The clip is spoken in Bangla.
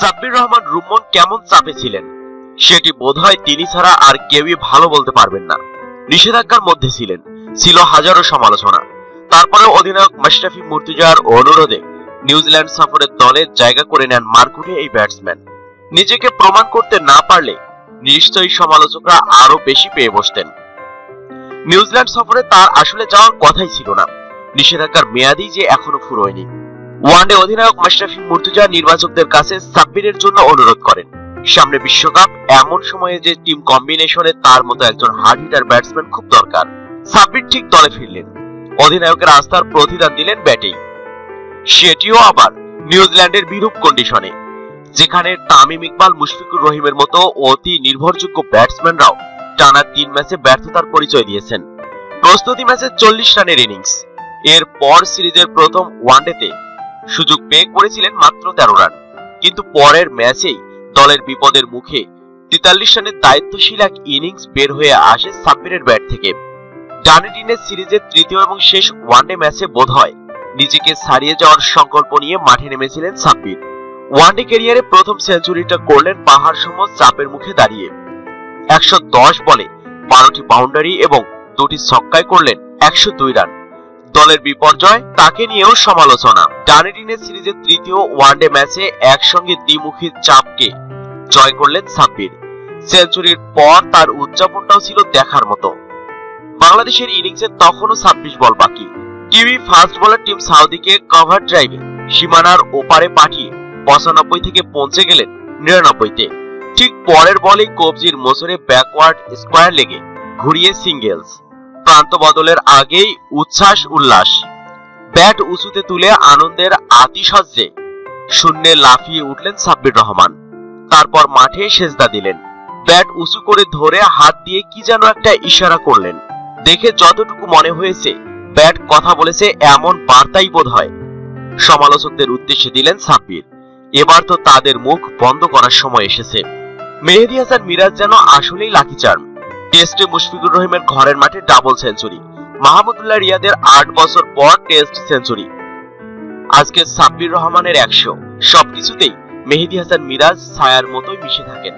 সাব্বির রহমান রুম্মন কেমন চাপে ছিলেন? সেটি বোধহয় তিনি ছাড়া আর কেউই ভালো বলতে পারবেন না। নিষেধাজ্ঞার মধ্যে ছিলেন, ছিল হাজারো সমালোচনা। তারপরে অধিনায়ক মাশরাফি মুর্তুজার অনুরোধে নিউজিল্যান্ড সফরের দলে জায়গা করে নেন মারকুটে এই ব্যাটসম্যান। নিজেকে প্রমাণ করতে না পারলে নিশ্চয়ই সমালোচকরা আরও বেশি পেয়ে বসতেন। নিউজিল্যান্ড সফরে তার আসলে যাওয়ার কথাই ছিল না। নিষেধাজ্ঞার মেয়াদই যে এখনও ফুরোয়নি। ওয়ানডে অধিনায়ক মাশরাফি মুর্তুজা নির্বাচকদের কাছে সাব্বিরের জন্য অনুরোধ করেন। সামনে বিশ্বকাপ, এমন সময়ে যে টিম কম্বিনেশনে তার মতো একজন হার্ড হিটার ব্যাটসম্যান খুব দরকার। সাব্বির ঠিক দলে ফিরলেন। অধিনায়কের আস্থার প্রতিদান দিলেন ব্যাটেই সেটিও আবার নিউজিল্যান্ডের বিরূপ কন্ডিশনে যেখানে তামিম ইকবাল, মুশফিকুর রহিমের মতো অতি নির্ভরযোগ্য ব্যাটসম্যানরাও টানা তিন ম্যাচে ব্যর্থতার পরিচয় দিয়েছেন। প্রস্তুতি ম্যাচে চল্লিশ রানের ইনিংস এর পর সিরিজের প্রথম ওয়ানডেতে সুযোগ পেয়ে করেছিলেন মাত্র তেরো রান। কিন্তু পরের ম্যাচেই দলের বিপদের মুখে তেতাল্লিশ রানের দায়িত্বশীল এক ইনিংস বের হয়ে আসে সাব্বিরের ব্যাট থেকে। ডানেডিনের সিরিজের তৃতীয় এবং শেষ ওয়ানডে ম্যাচে বোধ হয় নিজেকে ছাড়িয়ে যাওয়ার সংকল্প নিয়ে মাঠে নেমেছিলেন সাব্বির। ওয়ানডে ক্যারিয়ারে প্রথম সেঞ্চুরিটা করলেন পাহাড় সম চাপের মুখে দাঁড়িয়ে। একশো দশ বলে বারোটি বাউন্ডারি এবং দুটি ছক্কায় করলেন একশো দুই রান। দলের বিপর্যয়, তাকে নিয়েও সমালোচনা। ডানেডিনের সিরিজের তৃতীয় ওয়ানডে ম্যাচে একসঙ্গে দ্বিমুখী চাপকে জয় করলেন সাব্বির। সেঞ্চুরির পর তার উদযাপনটাও ছিল দেখার মতো। বাংলাদেশের ইনিংসে তখনও ছাব্বিশ বল বাকি। কিউই ফাস্ট বোলার টিম সাউদিকে কভার ড্রাইভে সীমানার ওপারে পাঠিয়ে পঁচানব্বই থেকে পৌঁছে গেলেন নিরানব্বইতে। ঠিক পরের বলেই কবজির মোসরে ব্যাকওয়ার্ড স্কোয়ার লেগে ঘুরিয়ে সিঙ্গেলস প্রান্ত বদলের আগেই উচ্ছ্বাস, উল্লাস। ব্যাট উঁচুতে তুলে আনন্দের আতিশয্যে শূন্যে লাফিয়ে উঠলেন সাব্বির রহমান। তারপর মাঠে সেজদা দিলেন। ব্যাট উঁচু করে ধরে হাত দিয়ে কি যেন একটা ইশারা করলেন। দেখে যতটুকু মনে হয়েছে, ব্যাট কথা বলেছে এমন বার্তাই বোধ হয় সমালোচকদের উদ্দেশ্যে দিলেন সাব্বির। এবার তো তাদের মুখ বন্ধ করার সময় এসেছে। মেহেদি হাসান মিরাজ যেন আসলেই লাকি চার্ম টেস্টে মুশফিকুর রহিমের ঘরের মাঠে ডাবল সেঞ্চুরি মাহমুদুল্লাহ রিয়াদের আট বছর পর টেস্ট সেঞ্চুরি আজকে সাব্বির রহমানের একশো সবকিছুতেই মেহেদি হাসান মিরাজ ছায়ার মতোই মিশে থাকেন।